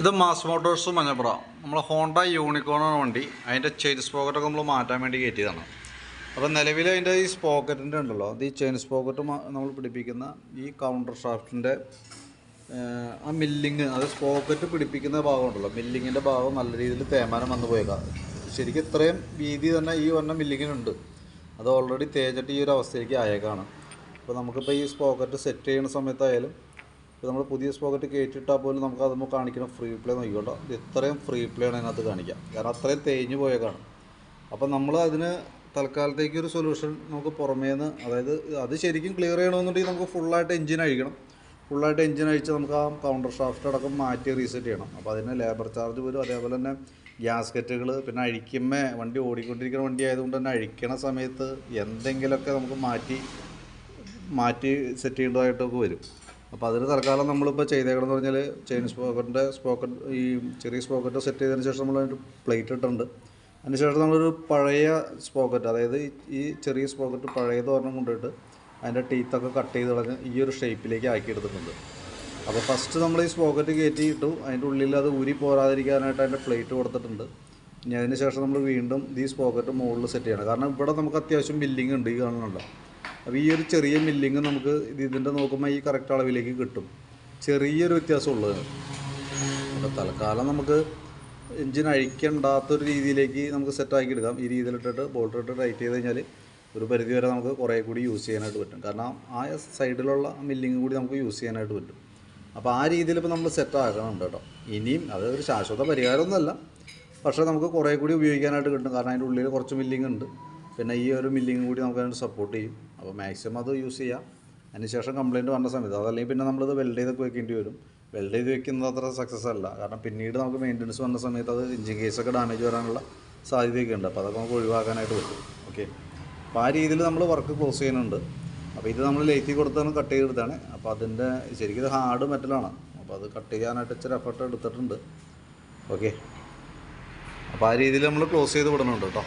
ഇത് mass Motors Manjappura. നമ്മൾ Honda യൂണിക്കോണാണ് വണ്ടി. അതിന്റെ ചെയിൻ സ്പോക്കറ്റൊക്കെ നമ്മൾ മാറ്റാൻ വേണ്ടി കയറ്റിയതാണ്. അപ്പോൾ നിലവിൽ അതിന്റെ ഈ സ്പോക്കറ്റിന്റെ ഉണ്ടല്ലോ അത് ഈ ചെയിൻ സ്പോക്കറ്റ് നമ്മൾ പിടിപ്പിക്കുന്ന ഈ കൗണ്ടർ ഷാഫ്റ്റിന്റെ ആ മില്ലിങ് അത് സ്പോക്കറ്റ് പിടിപ്പിക്കുന്ന ഭാഗം ഉണ്ടല്ലോ. മില്ലിങ്ങിന്റെ ഭാഗം നല്ല രീതിയിൽ തേമാനം വന്നു പോയേക്കാം. ശരിക്കും ഇത്രയും വീതി തന്നെ ഈ വന്ന മില്ലിങ്ങിനുണ്ട് അത് ഓൾറെഡി തേച്ചിട്ട് ഈ ഒരു അവസ്ഥയിലേക്ക് ആയേക്കാണ്. അപ്പോൾ നമുക്കിപ്പോൾ ഈ സ്പോക്കറ്റ് സെറ്റ് ചെയ്യുന്ന സമയത്തായാലും ഇപ്പോൾ നമ്മൾ പുതിയ സ്പോക്കറ്റ് കയറ്റിയിട്ടാൽ പോലും നമുക്ക് അതുമ്പോൾ കാണിക്കണം. ഫ്രീ പ്ലേ നോക്കിക്കോട്ടോ. ഇത് ഇത്രയും ഫ്രീ പ്ലേ ആണ് അതിനകത്ത് കാണിക്കുക കാരണം അത്രയും തേഞ്ഞ് പോയേക്കാണ് അപ്പോൾ നമ്മൾ അതിന് തൽക്കാലത്തേക്ക് ഒരു സൊല്യൂഷൻ നമുക്ക് പുറമേ നിന്ന് അതായത് അത് ശരിക്കും ക്ലിയർ ചെയ്യണമെന്നുണ്ടെങ്കിൽ നമുക്ക് ഫുള്ളായിട്ട് എഞ്ചിൻ അഴിക്കണം. ഫുള്ളായിട്ട് എഞ്ചിൻ അഴിച്ച് നമുക്ക് ആ കൗണ്ടർ ഷാഫ്റ്റ് അടക്കം മാറ്റി റീസെറ്റ് ചെയ്യണം. അപ്പോൾ അതിന് ലേബർ ചാർജ് വരും അതേപോലെ തന്നെ ഗ്യാസ്കറ്റുകൾ പിന്നെ അഴിക്കുമ്പോൾ വണ്ടി ഓടിക്കൊണ്ടിരിക്കുന്ന വണ്ടി ആയതുകൊണ്ട് തന്നെ അഴിക്കണ സമയത്ത് എന്തെങ്കിലുമൊക്കെ നമുക്ക് മാറ്റി മാറ്റി സെറ്റ് ചെയ്യേണ്ടതായിട്ടൊക്കെ വരും. അപ്പോൾ അതിന് തൽക്കാലം നമ്മളിപ്പോൾ ചെയ്തേക്കണമെന്ന് പറഞ്ഞാൽ ചെയിൻ സ്പോക്കറ്റിന്റെ സ്പോക്കറ്റ് ഈ ചെറിയ സ്പോക്കറ്റ് സെറ്റ് ചെയ്തതിന് ശേഷം നമ്മൾ അതിന്റെ പ്ലേറ്റ് ഇട്ടിട്ടുണ്ട്. അതിന് ശേഷം നമ്മളൊരു പഴയ സ്പോക്കറ്റ് അതായത് ഈ- ചെറിയ സ്പോക്കറ്റ് പഴയത് ഒരെണ്ണം കൊണ്ടിട്ട് അതിന്റെ ടീത്തൊക്കെ കട്ട് ചെയ്ത് കളഞ്ഞ് ഈ ഒരു ഷേപ്പിലേക്ക് ആക്കി എടുത്തിട്ടുണ്ട് അപ്പോൾ ഫസ്റ്റ് നമ്മൾ ഈ സ്പോക്കറ്റ് കയറ്റി ഇട്ടു. അതിന്റെ ഉള്ളിൽ അത് ഊരി പോരാതിരിക്കാനായിട്ട് അതിന്റെ പ്ലേറ്റ് കൊടുത്തിട്ടുണ്ട്. ഇനി അതിന് ശേഷം നമ്മൾ വീണ്ടും ഈ സ്പോക്കറ്റ് മുകളിൽ സെറ്റ് ചെയ്യണം. കാരണം ഇവിടെ നമുക്ക് അത്യാവശ്യം ബില്ലിംഗ് ഉണ്ട് ഈ കാണുന്നുണ്ടോ? അപ്പോൾ ഈ ഒരു ചെറിയ മില്ലിങ് നമുക്ക് ഇത് ഇതിന്റെ നോക്കുമ്പോൾ ഈ കറക്റ്റ് അളവിലേക്ക് കിട്ടും. ചെറിയൊരു വ്യത്യാസമുള്ളത് അപ്പോൾ തൽക്കാലം നമുക്ക് എഞ്ചിൻ അഴിക്കണ്ടാത്തൊരു രീതിയിലേക്ക് നമുക്ക് സെറ്റാക്കി എടുക്കാം. ഈ രീതിയിലിട്ടിട്ട് ബോൾട്ട് ഇട്ട് ടൈറ്റ് ചെയ്ത് കഴിഞ്ഞാൽ ഒരു പരിധി വരെ നമുക്ക് കുറേ കൂടി യൂസ് ചെയ്യാനായിട്ട് പറ്റും. കാരണം ആ സൈഡിലുള്ള മില്ലിങ് കൂടി നമുക്ക് യൂസ് ചെയ്യാനായിട്ട് പറ്റും. അപ്പോൾ ആ രീതിയിൽ ഇപ്പോൾ നമ്മൾ സെറ്റ് ആക്കണമുണ്ട് കേട്ടോ. ഇനിയും അത് ഒരു ശാശ്വത പരിഹാരമൊന്നുമല്ല. പക്ഷേ നമുക്ക് കുറേ കൂടി ഉപയോഗിക്കാനായിട്ട് കിട്ടും. കാരണം അതിന്റെ ഉള്ളിൽ കുറച്ച് മില്ലിങ് ഉണ്ട്. പിന്നെ ഈ ഒരു മില്ലിങ് കൂടി നമുക്ക് അതിന് സപ്പോർട്ട് ചെയ്യും. അപ്പോൾ മാക്സിമം അത് യൂസ് ചെയ്യാം. അതിനുശേഷം കംപ്ലയിന്റ് വന്ന സമയത്ത് അതല്ലെങ്കിൽ പിന്നെ നമ്മളിത് വെൽഡ് ചെയ്തൊക്കെ വെക്കേണ്ടി വരും. വെൽഡ് ചെയ്ത് വെക്കുന്നത് അത്ര സക്സസ് അല്ല. കാരണം പിന്നീട് നമുക്ക് മെയിന്റനൻസ് വന്ന സമയത്ത് അത് എഞ്ചിൻ കേസൊക്കെ ഡാമേജ് വരാനുള്ള സാധ്യതയൊക്കെ ഉണ്ട്. അപ്പോൾ അതൊക്കെ നമുക്ക് ഒഴിവാക്കാനായിട്ട് പറ്റും. ഓക്കെ അപ്പോൾ ആ രീതിയിൽ നമ്മൾ വർക്ക് ക്ലോസ് ചെയ്യുന്നുണ്ട്. അപ്പോൾ ഇത് നമ്മൾ ലേറ്റി കൊടുത്താണ് കട്ട് ചെയ്തെടുത്താണ്. അപ്പോൾ അതിന്റെ ശരിക്കും ഇത് ഹാർഡ് മെറ്റലാണ് അപ്പോൾ അത് കട്ട് ചെയ്യാനായിട്ട് ഇച്ചിരി എഫർട്ട് എടുത്തിട്ടുണ്ട്. ഓക്കെ അപ്പോൾ ആ രീതിയിൽ നമ്മൾ ക്ലോസ് ചെയ്ത് വിടുന്നുണ്ട് കേട്ടോ.